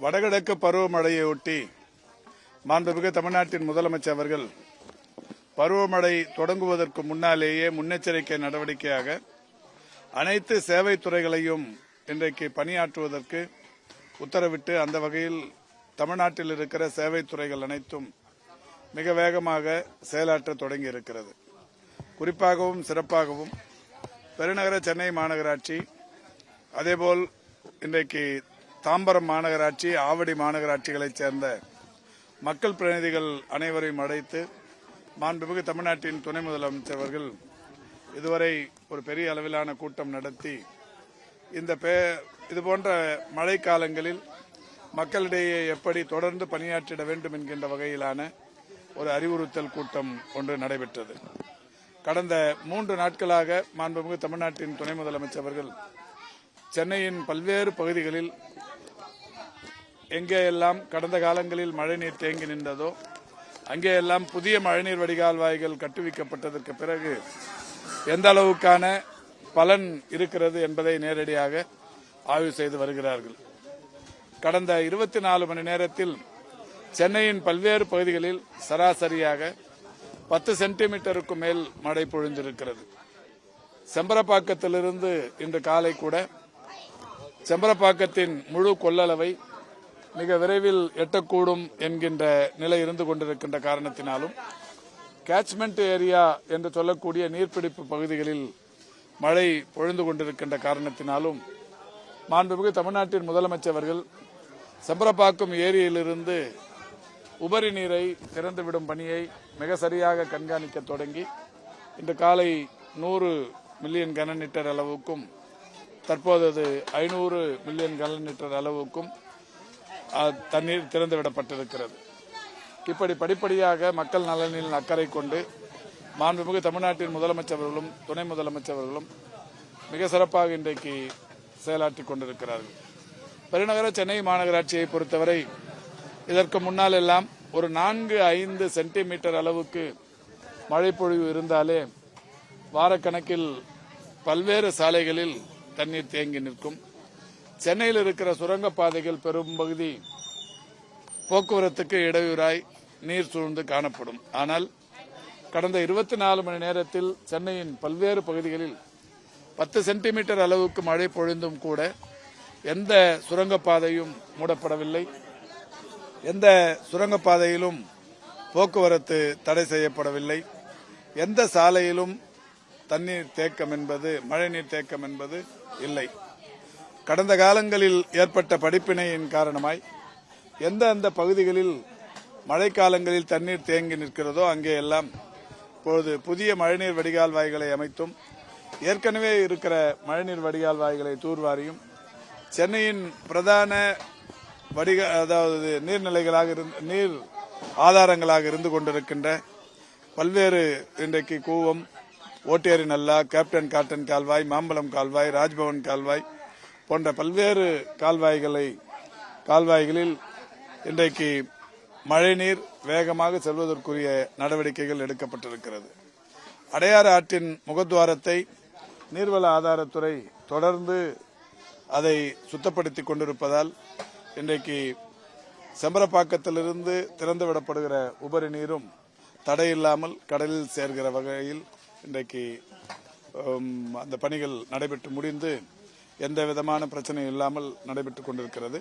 வடகிழக்கு பருவமழையை ஒட்டி மாண்புமிகு தமிழ்நாட்டின் முதலமைச்சர் அவர்கள் பருவமழை தொடங்குவதற்கு முன்னாலேயே முன்னெச்சரிக்கை நடவடிக்கையாக அனைத்து சேவை துறைகளையும் இன்றைக்கு பணியாற்றுவதற்கு உத்தரவிட்டு அந்த வகையில் தமிழ்நாட்டில் இருக்கிற சேவை துறைகள் அனைத்தும் மிக வேகமாக செயலாற்ற தொடங்கி இருக்கிறது குறிப்பாகவும் சிறப்பாகவும் பெருநகர சென்னை மாநகராட்சி அதேபோல் இன்றைக்கு தாம்பரம் மாநகராட்சி ஆவடி மாநகராட்சிகளைச் சேர்ந்த மக்கள் பிரதிநிதிகள் அனைவரையும் அழைத்து மாண்புமிகு தமிழ்நாட்டின் துணை முதலமைச்சர் அவர்கள் இதுவரை ஒரு பெரிய அளவிலான கூட்டம் நடத்தி இந்த பே இது போன்ற மழை காலங்களில் மக்களிடையே எப்படி தொடர்ந்து பணியாற்றிட வேண்டும் என்கின்ற வகையிலான ஒரு அறிவுறுத்தல் கூட்டம் ஒன்று நடைபெற்றது. கடந்த மூன்று நாட்களாக மாண்புமிகு தமிழ்நாட்டின் துணை முதலமைச்சர் அவர்கள் சென்னையின் பல்வேறு பகுதிகளில் எங்கேயெல்லாம் கடந்த காலங்களில் மழைநீர் தேங்கி நின்றதோ அங்கேயெல்லாம் புதிய மழைநீர் வடிகால் வாய்கள் கட்டுவிக்கப்பட்டதற்கு பிறகு எந்த அளவுக்கான பலன் இருக்கிறது என்பதை நேரடியாக ஆய்வு செய்து வருகிறார்கள். கடந்த இருபத்தி நாலு மணி நேரத்தில் சென்னையின் பல்வேறு பகுதிகளில் சராசரியாக பத்து சென்டிமீட்டருக்கு மேல் மழை பொழிந்திருக்கிறது. செம்பரப்பாக்கத்திலிருந்து இன்று காலை கூட செம்பரப்பாக்கத்தின் முழு கொள்ளளவை மிக விரைவில் எட்டக்கூடும் என்கின்ற நிலை இருந்து கொண்டிருக்கின்ற காரணத்தினாலும் கேட்ச்மெண்ட் ஏரியா என்று சொல்லக்கூடிய நீர்பிடிப்பு பகுதிகளில் மழை பொழிந்து கொண்டிருக்கின்ற காரணத்தினாலும் மாண்புமிகு தமிழ்நாட்டின் முதலமைச்சர்கள் அவர்கள் செம்பரப்பாக்கம் ஏரியிலிருந்து உபரி நீரை திறந்துவிடும் பணியை மிக சரியாக கண்காணிக்க தொடங்கி இன்று காலை நூறு மில்லியன் கன லிட்டர் அளவுக்கும் தற்போது ஐநூறு மில்லியன் கன லிட்டர் அளவுக்கும் தண்ணீர் திறந்துவிடப்பட்டிருக்கிறது. இப்படி படிப்படியாக மக்கள் நலனில் அக்கறை கொண்டு மாண்புமிகு தமிழ்நாட்டின் முதலமைச்சர்களும் துணை முதலமைச்சர்களும் மிக சிறப்பாக இன்றைக்கு செயலாற்றிக் கொண்டிருக்கிறார்கள். பெருநகர சென்னை மாநகராட்சியை பொறுத்தவரை இதற்கு முன்னால் எல்லாம் ஒரு நான்கு ஐந்து சென்டிமீட்டர் அளவுக்கு மழைப்பொழிவு இருந்தாலே வாரக்கணக்கில் பல்வேறு சாலைகளில் தண்ணீர் தேங்கி நிற்கும். சென்னையில் இருக்கிற சுரங்கப்பாதைகள் பெரும் பகுதி போக்குவரத்துக்கு இடையூறாய் நீர் சூழ்ந்து காணப்படும். ஆனால் கடந்த இருபத்தி நாலு மணி நேரத்தில் சென்னையின் பல்வேறு பகுதிகளில் பத்து சென்டிமீட்டர் அளவுக்கு மழை பொழிந்தும் கூட எந்த சுரங்கப்பாதையும் மூடப்படவில்லை. எந்த சுரங்கப்பாதையிலும் போக்குவரத்து தடை செய்யப்படவில்லை. எந்த சாலையிலும் தண்ணீர் தேக்கம் என்பது மழைநீர் தேக்கம் என்பது இல்லை. கடந்த காலங்களில் ஏற்பட்ட படிப்பினையின் காரணமாய் எந்த அந்த பகுதிகளில் மழைக்காலங்களில் தண்ணீர் தேங்கி நிற்கிறதோ அங்கே எல்லாம் இப்பொழுது புதிய மழைநீர் வடிகால் வாய்களை அமைத்தும் ஏற்கனவே இருக்கிற மழைநீர் வடிகால் வாய்களை தூர்வாரியும் சென்னையின் பிரதான வடிக அதாவது நீர்நிலைகளாக இருந்து நீர் ஆதாரங்களாக இருந்து கொண்டிருக்கின்ற பல்வேறு இன்றைக்கு கூவம் ஓட்டேரி நல்லா கேப்டன் காட்டன் கால்வாய் மாம்பலம் கால்வாய் ராஜ்பவன் கால்வாய் போன்ற பல்வேறு கால்வாய்களை கால்வாய்களில் இன்றைக்கு மழைநீர் வேகமாக செல்வதற்குரிய நடவடிக்கைகள் எடுக்கப்பட்டிருக்கிறது. அடையாறு ஆற்றின் முகத்துவாரத்தை நீர்வள ஆதாரத்துறை தொடர்ந்து அதை சுத்தப்படுத்திக் கொண்டிருப்பதால் இன்றைக்கு செம்பரப்பாக்கத்திலிருந்து திறந்துவிடப்படுகிற உபரி நீரும் தடையில்லாமல் கடலில் சேர்கிற வகையில் இன்றைக்கு அந்த பணிகள் நடைபெற்று முடிந்து எந்த விதமான பிரச்சனையும் இல்லாமல் நடைபெற்றுக் கொண்டிருக்கிறது.